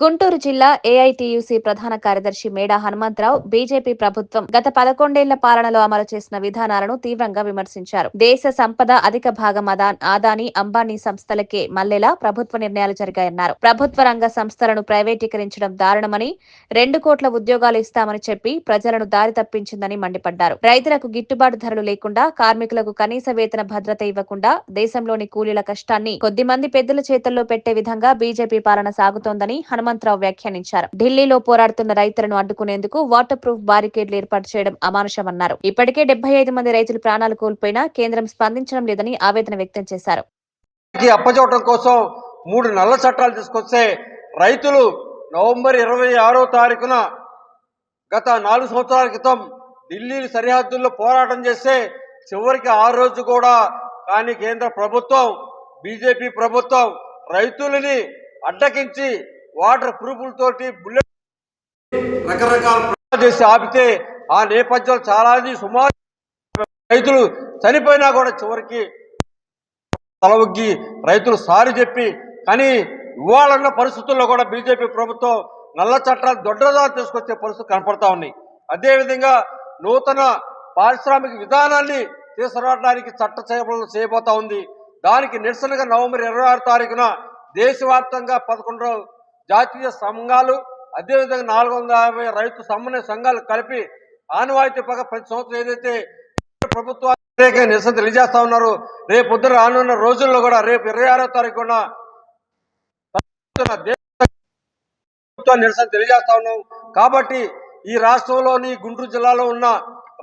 గుంటూరు జిల్లా ఏఐటీయూసీ ప్రధాన కార్యదర్శి మేడా హనుమంతరావు బీజేపీ ప్రభుత్వం గత పదకొండేళ్ళ పాలనలో అమలు చేసిన విధానాలను తీవ్రంగా విమర్శించారు. దేశ సంపద అధిక భాగం అదా- ఆదాని అంబానీ సంస్థలకే మల్లెలా ప్రభుత్వ నిర్ణయాలు జరిగాయన్నారు. ప్రభుత్వ రంగ సంస్థలను ప్రైవేటీకరించడం దారుణమని రెండు కోట్ల ఉద్యోగాలు ఇస్తామని చెప్పి ప్రజలను దారి తప్పించిందని మండిపడ్డారు. రైతులకు గిట్టుబాటు ధరలు లేకుండా కార్మికులకు కనీస వేతన భద్రత ఇవ్వకుండా దేశంలోని కూలీల కష్టాన్ని కొద్దిమంది పెద్దల చేతుల్లో పెట్టే విధంగా బీజేపీ పాలన సాగుతోందని హనుమంతరావు వ్యాఖ్యానించారు. ఢిల్లీలో పోరాడుతున్న రైతులను అడ్డుకునేందుకు వాటర్ ప్రూఫ్ బారికేడ్లు ఏర్పాటు చేయడం అమానుషమన్నారు. ఇప్పటికే డెబ్బై ఐదు మంది రైతులు ప్రాణాలు కోల్పోయినా కేంద్రం స్పందించడం లేదని ఆవేదన వ్యక్తం చేశారు. కి అప్పచెప్పడం కోసం మూడు నల్ల చట్టాలు తీసుకొస్తే రైతులు నవంబర్ ఇరవై ఆరో తారీఖున గత నాలుగు సంవత్సరాల క్రితం ఢిల్లీ సరిహద్దుల్లో పోరాటం చేస్తే చివరికి ఆ రోజు కూడా కానీ కేంద్ర ప్రభుత్వం బీజేపీ ప్రభుత్వం రైతులని అడ్డకించి వాటర్ ప్రూఫ్లతోటి బుల్లెట్ రకరకాల చేసి ఆపితే ఆ నేపథ్యంలో చాలా సుమారు రైతులు చనిపోయినా కూడా చివరికి తలవగ్గి రైతులు సారి చెప్పి కానీ ఇవ్వాలన్న పరిస్థితుల్లో కూడా బీజేపీ ప్రభుత్వం నల్ల చట్టాలు దొడ్డదా తీసుకొచ్చే పరిస్థితులు కనపడతా ఉన్నాయి. అదేవిధంగా నూతన పారిశ్రామిక విధానాన్ని తీసుకురావడానికి చట్ట చేపలు చేయబోతా ఉంది. దానికి నిరసనగా నవంబర్ ఇరవై ఆరు తారీఖున దేశవ్యాప్తంగా పదకొండు జాతీయ సంఘాలు అదేవిధంగా నాలుగు వందల యాభై రైతు సమన్వయ సంఘాలు కలిపి ఆనవాయితీ పగ ప్రతి సంవత్సరం ఏదైతే ప్రభుత్వాలు నిరసన తెలియజేస్తా ఉన్నారు రేపు పొద్దున రానున్న రోజుల్లో కూడా రేపు ఇరవై ఆరో తారీఖున దేశ ప్రభుత్వాన్ని నిరసన తెలియజేస్తా ఉన్నాం. కాబట్టి ఈ రాష్ట్రంలోని గుంటూరు జిల్లాలో ఉన్న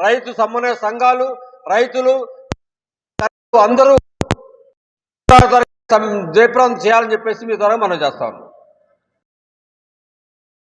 రైతు సమన్వయ సంఘాలు రైతులు అందరూ జయప్రదం చేయాలని చెప్పేసి మీ ద్వారా మనం చేస్తా ఉన్నాం.